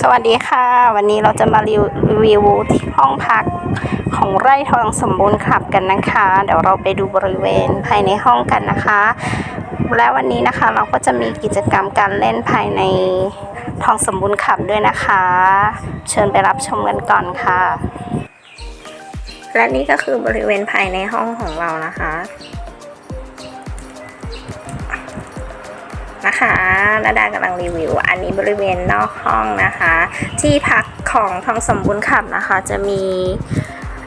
สวัสดีค่ะ วันนี้เราจะมารีวิวที่ห้องพักของไร่ทองสมบูรณ์คลับกันนะคะ เดี๋ยวเราไปดูบริเวณภายในห้องกันนะคะ และวันนี้นะคะเราก็จะมีกิจกรรมการเล่นภายในทองสมบูรณ์คลับด้วยนะคะ เชิญไปรับชมกันก่อนค่ะ และนี่ก็คือบริเวณภายในห้องของเรานะคะ นะคะนาดากำลังรีวิว อันนี้บริเวณนอกห้องนะคะ ที่พักของทองสมบูรณ์ขับนะคะ จะมี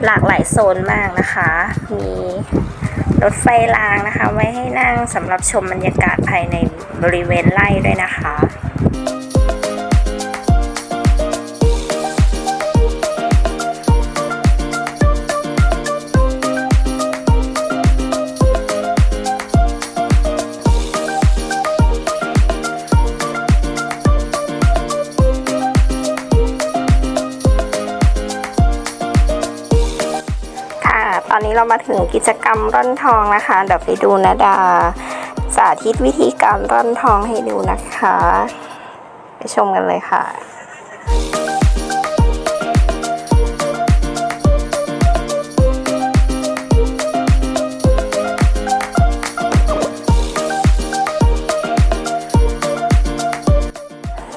หลากหลายโซนมากนะคะ มีรถไฟรางนะคะ ไว้ให้นั่งสำหรับชมบรรยากาศภายในบริเวณไร่ด้วยนะคะ ตอนนี้เรามาถึงกิจกรรมร่อนทองนะคะ เดี๋ยวไปดูนะดา สาธิตวิธีการร่อนทองให้ดูนะคะ ไปชมกันเลยค่ะ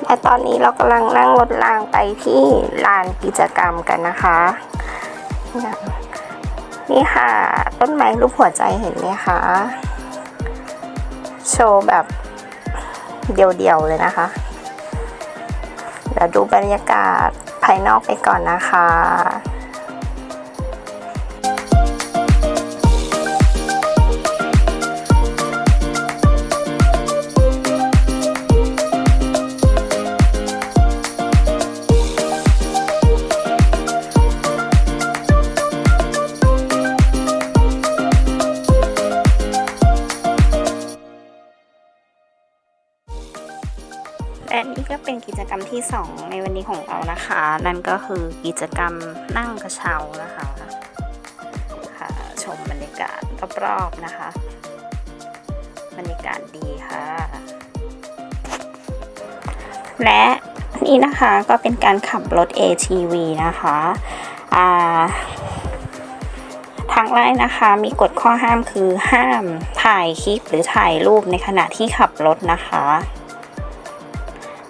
และตอนนี้เรากำลังนั่งรถรางไปที่ลานกิจกรรมกันนะคะ นี่ค่ะ ต้นไม้รูปหัวใจเห็นไหมคะ โชว์แบบเดียวๆเลยนะคะ เดี๋ยวดูบรรยากาศภายนอกไปก่อนนะคะ และนี่ก็เป็นกิจกรรมที่ 2 ในวันนี้ของเรานะคะ นั่นก็คือกิจกรรมนั่งกระเช้านะคะค่ะชมบรรยากาศรอบๆนะคะ บรรยากาศดีค่ะ และนี่นะคะก็เป็นการขับรถ ATV นะคะาทางไล่นะคะมีกฎข้อห้ามคือห้ามถ่ายคลิปหรือถ่ายรูปในขณะที่ขับรถนะคะ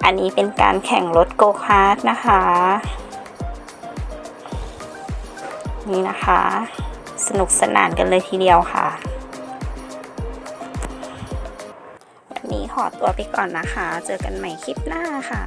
อันนี้เป็นการแข่งรถโกคาร์ทนะคะ นี่นะคะ สนุกสนานกันเลยทีเดียวค่ะ วันนี้ขอตัวไปก่อนนะคะ เจอกันใหม่คลิปหน้าค่ะ